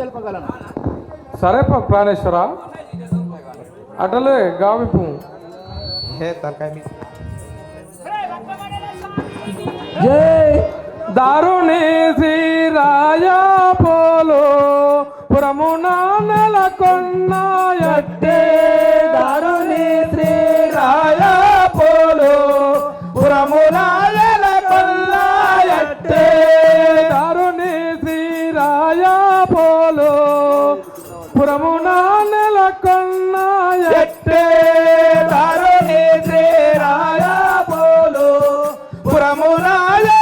తెలుపగలను. సరే ప్రాణేశ్వర? అటలే గావిపు. జై దారుణి శ్రీరాజా పోలో పురమున నెలకొన్న పురమున నెలకొన్న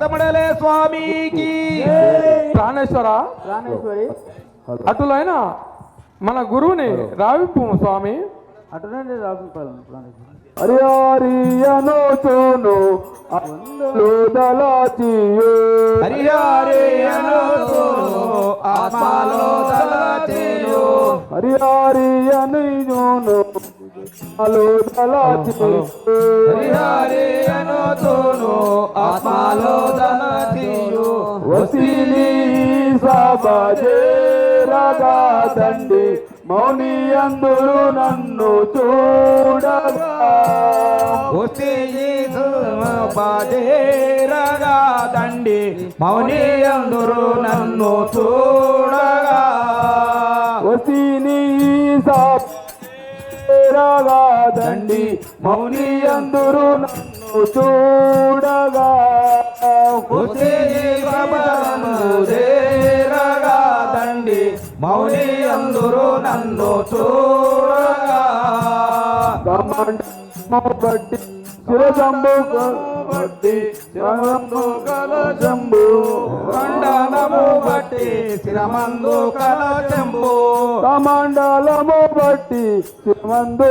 ఏ భక్తమడలే స్వామికి ప్రాణేశ్వర? ప్రాణేశ్వరి. అటులైన మన గురువుని రావిపు స్వామి. ప్రాణేశ్వరి ఆత్మలో చూను దలాచియు హరిహరి అనుకోను ఆత్మలో తలచేయు వసిని సభజే రగా దండి మౌని అందరు నన్ను చూడగా. వస్తే బాజేరగా దండి మౌని అందరూ నన్ను చూడగా. వసిని దండి మౌని అందరు నన్ను చూడగా. దండి మౌని అందరూ నన్ను చూడగా. బట్టి శిరజంబు బట్టి శిరమందు కలజంబు మండలము బట్టి శిరమందు కలచెంబు కమండలము బట్టి శిరమందు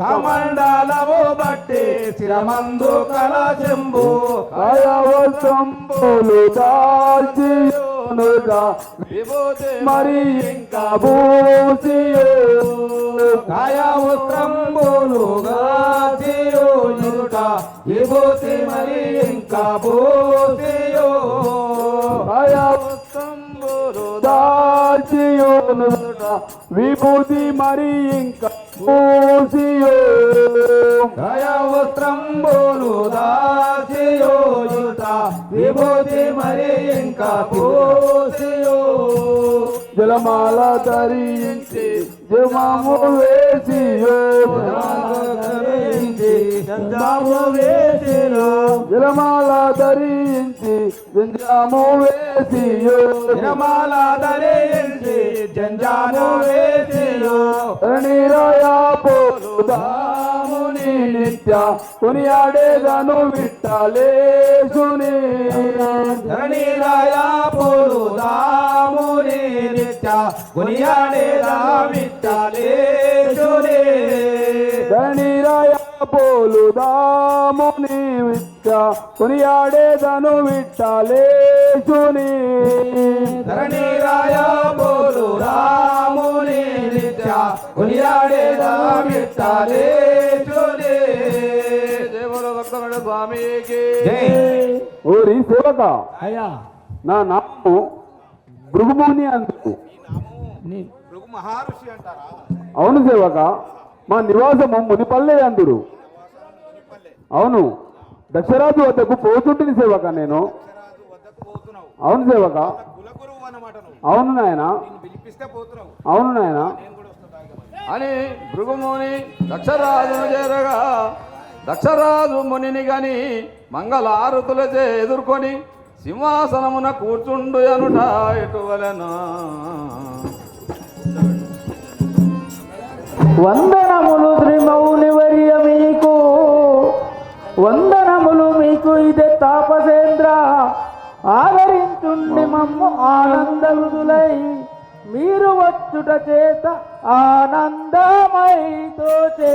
కమండలము బట్టి శిరమందు కలచెంబు అయవసంబులు దాల్చియునుగా మరి ఇంకా భూసియో కాయ వస్త్రంబులుగా చేయుట విభూతి మరి ఇంకా భూతియో అయవసంబులు దాల్చియునుగా విభూతి మరి ఇంకా భూసియో కాయ వస్త్రంబులు దాచేయుట భూసియో జలమాల ధరించి జమాము వేసియో. జలమాల ధరించి జంజాము వేసియో. విరమాల ధరించి జంజాను వేసియో నీరయ పోలు దాముని నిత్య కొనియాడేదను విట్టలేసుని. ధరణిరాయ పోలు దాముని నిత్య కొనియాడేదా విట్టలేసుని. ధనిరాయ పోలు దాముని విత్త కొనియాడేదను విట్టలేసుని. ధరణిరాయ పోలు రాముని నిత్య కొనియాడేదా విట్టలే. జై. ఓరి సేవక. అయ్యా. నా నామము భృగుముని అందుకు భృగు మహర్షి అంటారా? అవును సేవక. మా నివాసము మునిపల్లె అందుడు అవును. దక్షరాజు వద్దకు పోతుంటుంది సేవక నేను. రాజు వద్దకు పోతున్నావు. అవును సేవక. అవును నాయన. అవును నాయన. అని భృగుముని దక్షరాజును చేరగా దక్షరాజు మునిని గని మంగళారుతులచే ఎదుర్కొని సింహాసనమున కూర్చుండు అనుట ఎటువలెనా. వందనములు త్రిమౌని వర్య మీకు వందనములు మీకు ఇదే తాపసేంద్ర. ఆదరించుండి మమ్ము ఆనందరుదులై మీరు వచ్చుట చేత ఆనందమైతో చే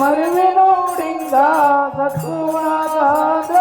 વરવીનો ડીંગા સકુણા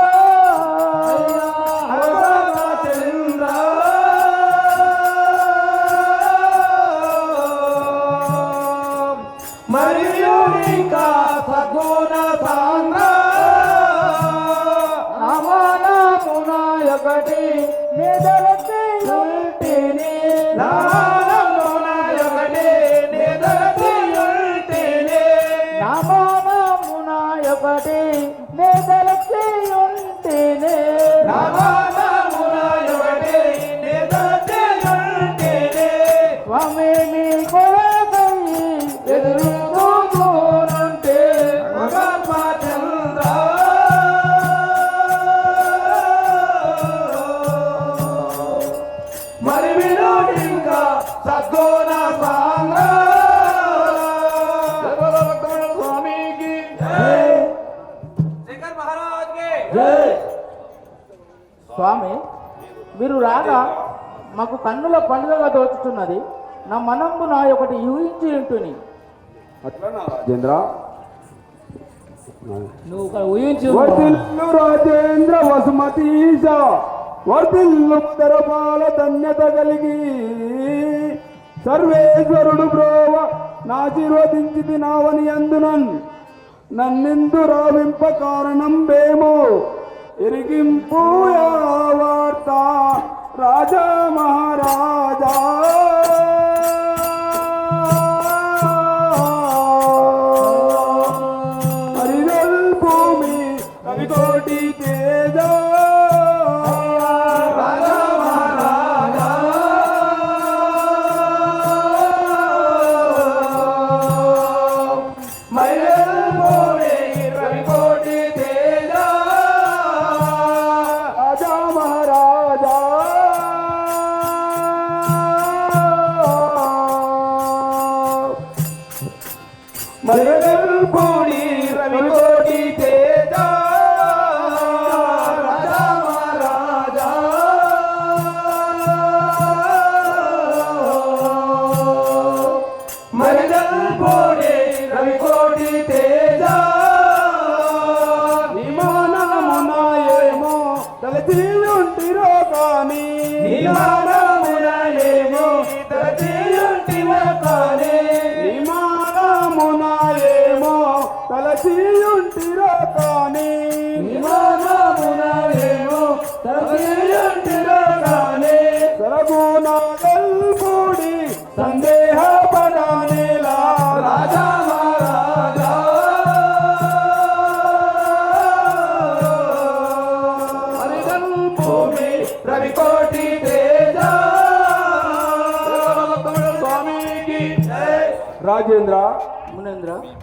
స్వామికి. స్వామి మీరు రాగా మాకు కన్నుల పండుగగా దోచుతున్నది నా మనంబు నా ఒకటి ఊహించి ఉంటుని. అట్లనా రాజేంద్ర. నువ్వు ఊహించి రాజేంద్ర వసుమతీశ వర్తిల్లు తెరపాల ధన్యత కలిగి సర్వేశ్వరుడు బ్రోవ నాశీర్వదించి నావని అందునన్ నన్నెందు రావింప కారణం వేమో. ఎరిగింపు వార్త రాజా మహారాజా. Hallelujah.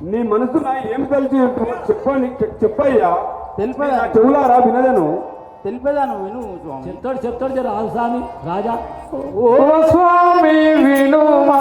నీ మనసు నా ఏం తెలిసి చెప్పండి చెప్పయ్యా. తెలిపేదా? చెవులారా వినదను? తెలిపేదాను విను స్వామి? చెప్తాడు చెప్తాడు రాజు స్వామి రాజా. ఓ స్వామి వినుమా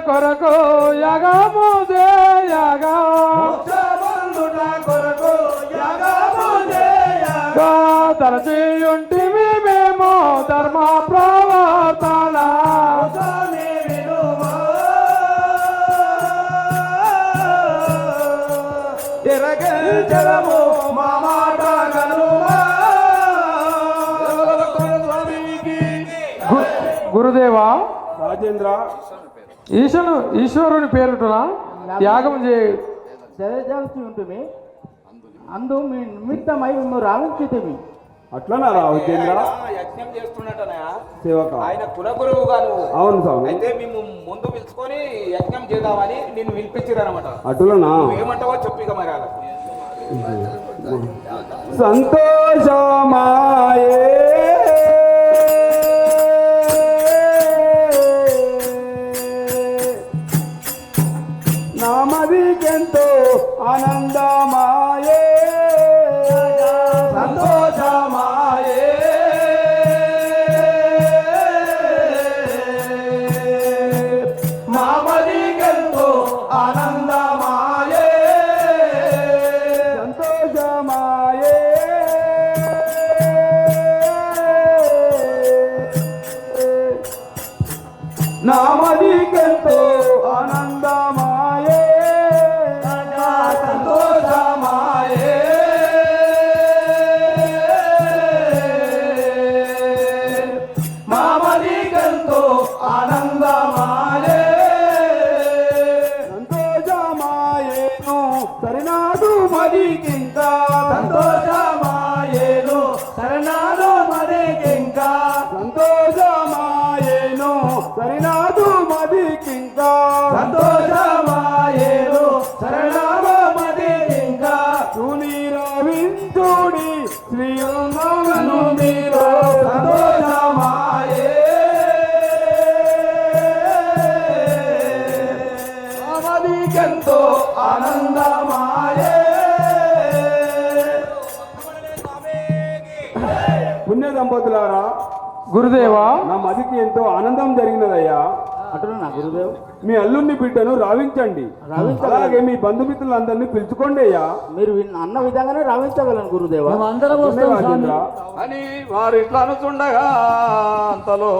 కొరకు యాగము చేయగా మందుట కొరకు యాగము మేము తర ఈశ్వరు ఈశ్వరుని పేరుటన యాగం చే చదచాల్సి ఉంటుంది అందు మీ నిమిత్తమై మేము రావించితిమి అట్లనా ఆయన యజ్ఞం చేస్తున్నట్టనయా సేవక. ఆయన కులగురువుగా నువ్వు. అవును స్వామి. అయితే మేము ముందు పిలుచుకొని యజ్ఞం చేద్దామని నిన్ను పిలిపించారనమాట అటులనా? ఏమంటావో చెప్పు ఇక మరి సంతోషమాయే నామదికెంతో ఆనందమాయే. సంతోషమాయే. మామదిగంతో ఆనందమాయే. సంతోషమాయే. నామదికెంతో ఆనందమాయే పుణ్య దంపతులారా గురుదేవా. నా మదికి ఎంతో ఆనందం జరిగినదయ్యా. గురుదేవ్? మీ అల్లుని బిడ్డను రావించండి. అలాగే మీ బంధుమిత్రులందరినీ పిలుచుకోండి అయ్యా. మీరు విన్న- అన్న విధంగానే రావించగలను గురుదేవా. మేము అందరం వస్తాం స్వామి. రాజేంద్ర అని వారు ఇట్లా అనుచుండగా అంతలో